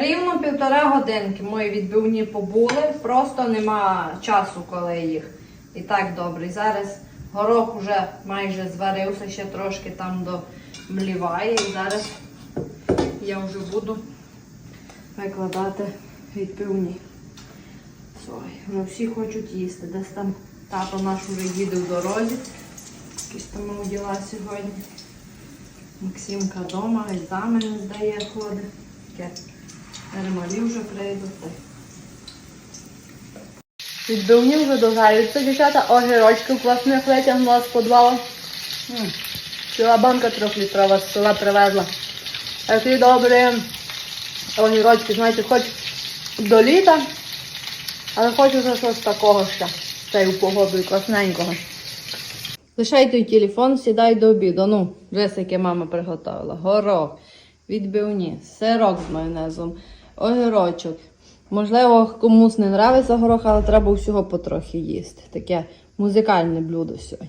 Рівно півтора годинки мої відбивні побули, просто нема часу, коли їх. І так добре. І зараз горох вже майже зварився, ще трошки там домліває. І зараз я вже буду викладати відбивні. Ну всі хочуть їсти. Десь там тато наш вже їде в дорозі. Якісь там діла сьогодні. Максимка вдома, екзамени здає, ходить. Нормалі вже прийдуть. Відбивні вже догаються, дівчата, огірочки класних витягнула з подвалу. Ціла банка трьохлітрова з села привезла. Такі добрі огірочки, знаєте, хоч до літа, але вже щось такого ще. з цією погодою класненького. Лишай той телефон, сідай до обіду. Ну, яке мама приготувала. Горох, відбивні, сирок з майонезом, огірочок. Можливо, комусь не нравиться горох, але треба всього потрохи їсти. Таке музикальне блюдо сьогодні.